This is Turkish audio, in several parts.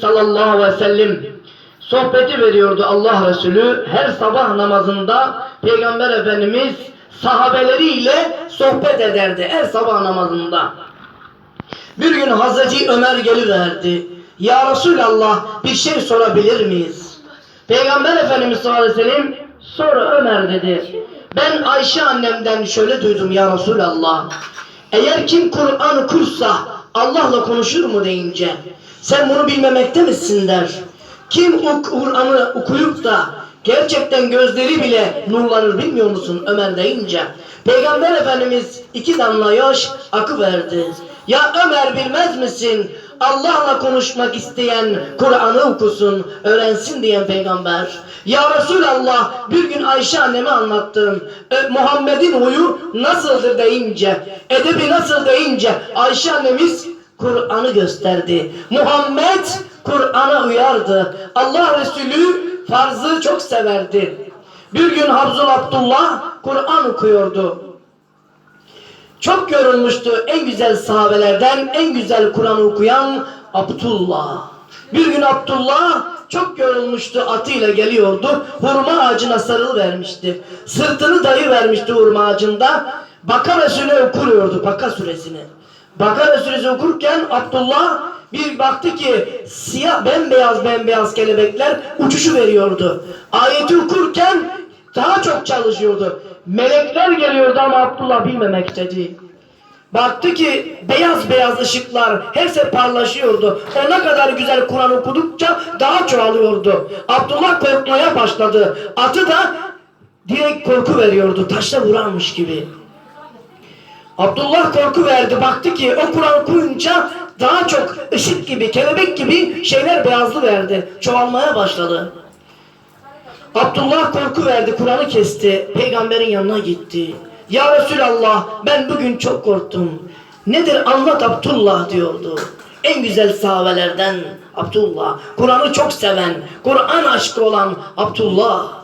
sallallahu aleyhi ve sellem sohbeti veriyordu Allah Resulü. Her sabah namazında Peygamber Efendimiz sahabeleriyle sohbet ederdi her sabah namazında. Bir gün Hazreti Ömer geliverdi. Ya Resulallah bir şey sorabilir miyiz? Peygamber Efendimiz sallallahu aleyhi ve sellem sonra Ömer dedi. Ben Ayşe annemden şöyle duydum ya Resulallah. Eğer kim Kur'an okursa Allah'la konuşur mu deyince sen bunu bilmemekte misin der. Kim o Kur'an'ı okuyup da gerçekten gözleri bile nurlanır bilmiyor musun Ömer deyince. Peygamber Efendimiz iki damla yaş akı verdi. Ya Ömer bilmez misin? Allah'la konuşmak isteyen Kur'an'ı okusun, öğrensin diyen peygamber. Ya Resulallah bir gün Ayşe anneme anlattım. E, Muhammed'in huyu nasıldır deyince, edebi nasıl deyince Ayşe annemiz Kur'an'ı gösterdi. Muhammed Kur'an'a uyardı. Allah Resulü farzı çok severdi. Bir gün Habzul Abdullah Kur'an okuyordu. Çok yorulmuştu en güzel sahabelerden en güzel Kur'an okuyan Abdullah. Bir gün Abdullah çok yorulmuştu atıyla geliyordu. Hurma ağacına sarıl vermişti. Sırtını dayı vermişti hurma ağacında. Bakara suresini okuyordu Bakara suresini. Bakara suresi okurken Abdullah bir baktı ki siyah bembeyaz bembeyaz kelebekler uçuşu veriyordu. Ayeti okurken daha çok çalışıyordu. Melekler geliyordu ama Abdullah bilmemekteydi. Baktı ki beyaz beyaz ışıklar hepsi parlaşıyordu. O ne kadar güzel Kur'an okudukça daha çoğalıyordu. Abdullah korkmaya başladı. Atı da direkt korku veriyordu. Taşla vuranmış gibi. Abdullah korku verdi. Baktı ki o Kur'an okuyunca daha çok ışık gibi, kelebek gibi şeyler beyazlı verdi. Çoğalmaya başladı. Abdullah korku verdi, Kur'an'ı kesti. Peygamberin yanına gitti. Ya Resulallah ben bugün çok korktum. Nedir anlat Abdullah diyordu. En güzel sahabelerden Abdullah. Kur'an'ı çok seven, Kur'an aşkı olan Abdullah.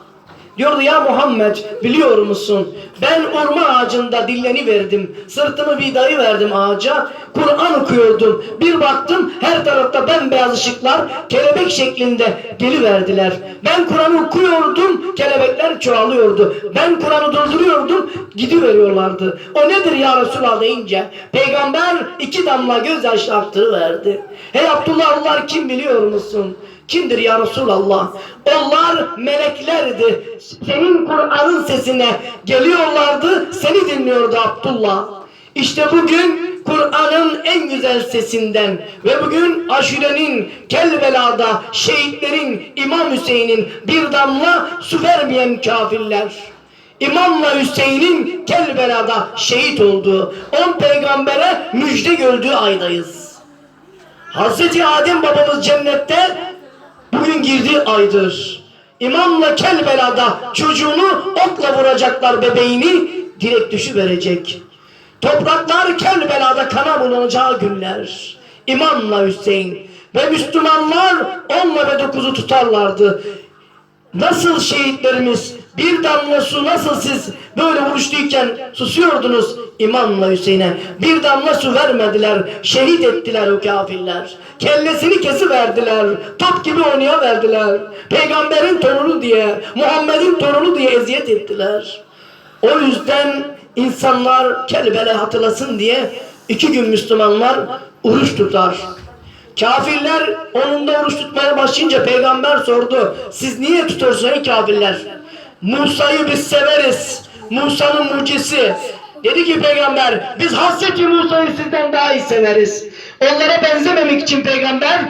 Diyordu ya Muhammed biliyor musun? Ben orman ağacında dilleni verdim. Sırtımı bir dayı verdim ağaca. Kur'an okuyordum. Bir baktım her tarafta bembeyaz ışıklar kelebek şeklinde geliverdiler. Ben Kur'an okuyordum. Kelebekler çoğalıyordu. Ben Kur'an'ı dolduruyordum. Gidiveriyorlardı. O nedir ya Resulallah deyince peygamber iki damla gözyaşı aktırıverdi. Hey Abdullah onlar kim biliyor musun? Kimdir ya Resulallah? Onlar meleklerdi. Senin Kur'an'ın sesine geliyorlardı. Seni dinliyordu Abdullah. İşte bugün Kur'an'ın en güzel sesinden ve bugün aşurenin Kelbela'da şehitlerin İmam Hüseyin'in bir damla su vermeyen kafirler. İmamla Hüseyin'in Kelbela'da şehit olduğu, on peygambere müjde gördüğü aydayız. Hazreti Adem babamız cennette bugün girdiği aydır. İmamla Kelbela'da çocuğunu okla vuracaklar bebeğini direkt düşü verecek. Topraklar Kelbela'da kana bulanacağı günler. İmamla Hüseyin ve Müslümanlar onla ve dokuzu tutarlardı. Nasıl şehitlerimiz bir damla su nasıl siz böyle vuruştuyken susuyordunuz imamla Hüseyin'e. Bir damla su vermediler. Şehit ettiler o kafirler. Kellesini kesiverdiler. Top gibi oynaya verdiler. Peygamberin torunu diye, Muhammed'in torunu diye eziyet ettiler. O yüzden insanlar Kelbele hatırlasın diye iki gün Müslümanlar oruç tutar. Kafirler onunda oruç tutmaya başlayınca peygamber sordu. Siz niye tutuyorsunuz ey kafirler? Musa'yı biz severiz. Musa'nın mucisi. Dedi ki peygamber biz Hazreti Musa'yı sizden daha iyi severiz. Onlara benzememek için peygamber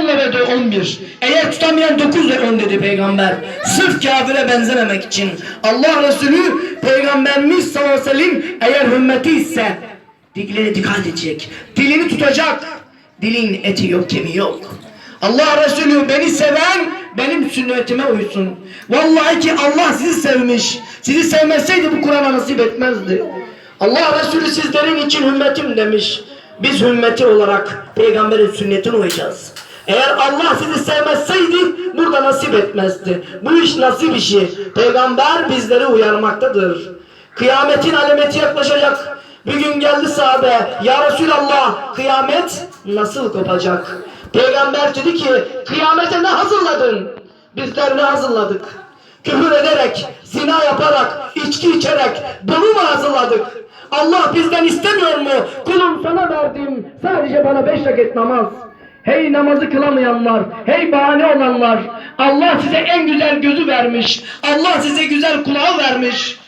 10 ve de 11. Eğer tutamayan 9 ve 10 dedi peygamber. Sırf kafire benzememek için. Allah Resulü peygamberimiz sallallahu aleyhi ve sellem eğer ümmeti ise diline dikkat edecek. Dilini tutacak. Dilin eti yok kemiği yok. Allah Resulü beni seven benim sünnetime uysun. Vallahi ki Allah sizi sevmiş. Sizi sevmezseydi bu Kur'an'a nasip etmezdi. Allah Resulü sizlerin için ümmetim demiş. Biz ümmeti olarak peygamberin sünnetine uyacağız. Eğer Allah sizi sevmezseydi burada nasip etmezdi. Bu iş nasip işi. Peygamber bizleri uyarmaktadır. Kıyametin alameti yaklaşacak. Bir gün geldi sahabe, Ya Resulallah kıyamet nasıl kopacak? Peygamber dedi ki kıyamete ne hazırladın? Bizler ne hazırladık? Küfür ederek, zina yaparak, içki içerek bunu mu hazırladık? Allah bizden istemiyor mu? Kulum sana verdim. Sadece bana beş vakit namaz. Hey namazı kılamayanlar, hey bahane olanlar. Allah size en güzel gözü vermiş. Allah size güzel kulağı vermiş.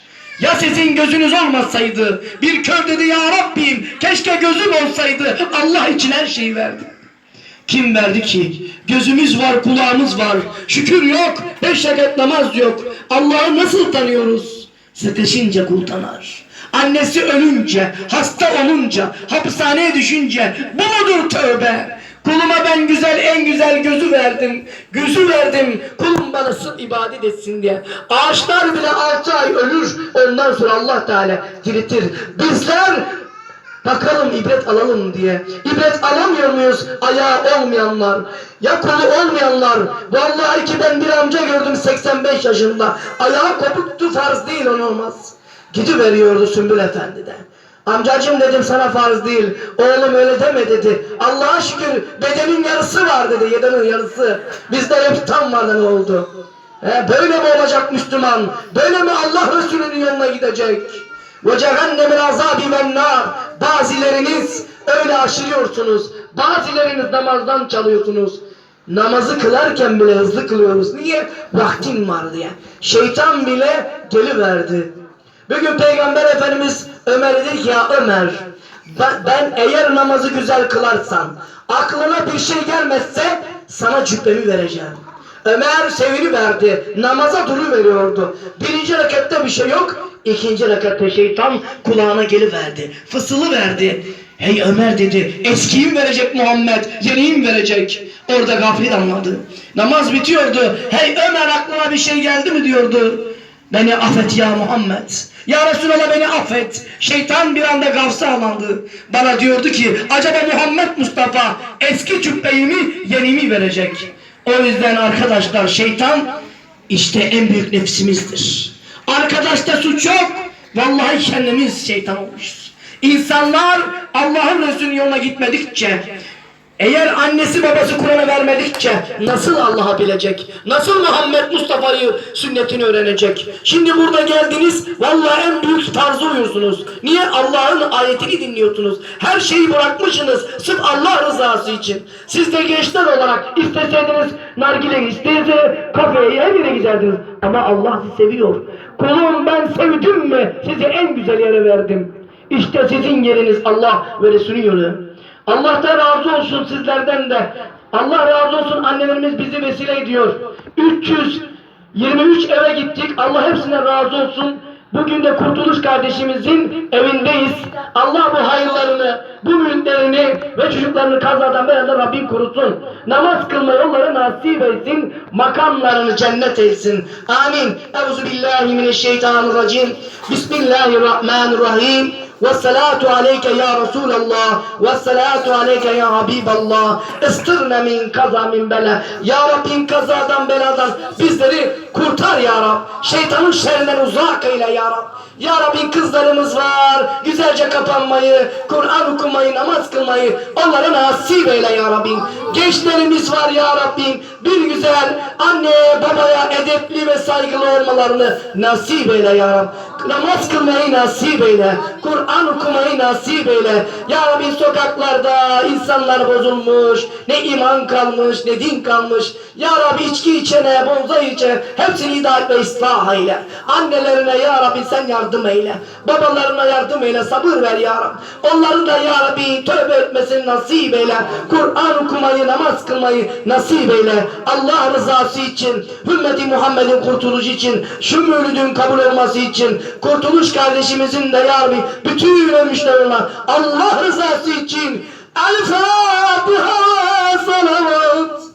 Ya sizin gözünüz olmasaydı? Bir kör dedi ya Rabbim keşke gözüm olsaydı. Allah için her şeyi verdi. Kim verdi ki? Gözümüz var, kulağımız var. Şükür yok, beş vakit namaz yok. Allah'ı nasıl tanıyoruz? Sıkışınca kul. Annesi ölünce, hasta olunca, hapishaneye düşünce bu mudur tövbe? Kuluma ben güzel en güzel gözü verdim. Gözü verdim. Kulum bana sırf ibadet etsin diye. Ağaçlar bile altı ay ölür. Ondan sonra Allah Teala diriltir. Bizler Bakalım ibret alalım diye. İbret alamıyor muyuz? Ayağı olmayanlar. Ya kolu olmayanlar. Vallahi ki ben bir amca gördüm 85 yaşında. Ayağı kopuktu farz değil on olmaz. Gidiveriyordu Sümbül Efendi de. Amcacım dedim sana farz değil. Oğlum öyle deme dedi. Allah'a şükür bedenin yarısı var dedi. Yedenin yarısı. Bizde hep tam var ne oldu? He, böyle mi olacak Müslüman? Böyle mi Allah Resulü'nün yanına gidecek? Ve cehennemil azabi ve nar. Bazileriniz öyle aşırıyorsunuz. Bazileriniz namazdan çalıyorsunuz. Namazı kılarken bile hızlı kılıyoruz. Niye? Vaktin var diye. Şeytan bile geliverdi. Bugün Peygamber Efendimiz Ömer dedi ki ya Ömer ben, ben eğer namazı güzel kılarsan aklına bir şey gelmezse sana cübbemi vereceğim. Ömer sevini verdi. Namaza duru veriyordu. Birinci rekatta bir şey yok. İkinci rekatta şeytan kulağına geliverdi. Fısılı verdi. Hey Ömer dedi. Eskiyi mi verecek Muhammed? Yeniyi mi verecek? Orada gaflet anladı. Namaz bitiyordu. Hey Ömer aklına bir şey geldi mi diyordu. Beni affet ya Muhammed. Ya Resulallah beni affet. Şeytan bir anda gafsa alandı. Bana diyordu ki acaba Muhammed Mustafa eski cübbeyi mi yeni mi verecek? O yüzden arkadaşlar şeytan işte en büyük nefsimizdir. Arkadaşta suç yok. Vallahi kendimiz şeytan olmuşuz. İnsanlar Allah'ın Resulü'nün yoluna gitmedikçe eğer annesi babası Kur'an'ı vermedikçe nasıl Allah'a bilecek? Nasıl Muhammed Mustafa'yı sünnetini öğrenecek? Şimdi burada geldiniz vallahi en büyük tarzı uyuyorsunuz. Niye? Allah'ın ayetini dinliyorsunuz. Her şeyi bırakmışsınız sırf Allah rızası için. Siz de gençler olarak isteseydiniz nargile isteyse kafeye her yere giderdiniz. Ama Allah sizi seviyor. Kulum ben sevdim mi sizi en güzel yere verdim. İşte sizin yeriniz Allah ve Resulü yolu. Allah razı olsun sizlerden de. Allah razı olsun annelerimiz bizi vesile ediyor. 323 eve gittik. Allah hepsine razı olsun. Bugün de Kurtuluş kardeşimizin evindeyiz. Allah bu hayırlarını, bu müminlerini ve çocuklarını kazadan beladan Rabbim korusun. Namaz kılma yolları nasip etsin. Makamlarını cennet etsin. Amin. Euzubillahimineşşeytanirracim. Bismillahirrahmanirrahim. والصلاة عليك يا رسول الله والصلاة عليك يا حبيب الله استرنا min kaza min bela Ya Rabbim kazadan beladan bizleri kurtar ya Rab şeytanın şerrinden uzak eyle ya Rab Ya Rabbim kızlarımız var güzelce kapanmayı Kur'an okumayı namaz kılmayı onlara nasip eyle ya Rabbim gençlerimiz var ya Rabbim bir güzel anne babaya edepli ve saygılı olmalarını nasip eyle ya Rab namaz kılmayı nasip eyle Kur'an okumayı nasip eyle. Ya Rabbi sokaklarda insanlar bozulmuş. Ne iman kalmış, ne din kalmış. Ya Rabbi içki içene, bonza içene hepsini hidayet ve ıslah eyle. Annelerine Ya Rabbi sen yardım eyle. Babalarına yardım eyle, sabır ver Ya Rabbi. Onları da Ya Rabbi tövbe etmesini nasip eyle. Kur'an okumayı, namaz kılmayı nasip eyle. Allah rızası için, ümmeti Muhammed'in kurtuluşu için, şu mevlüdün kabul olması için, kurtuluş kardeşimizin de Ya Rabbi bütün ölmüşler olan Allah rızası için El Fatiha salavat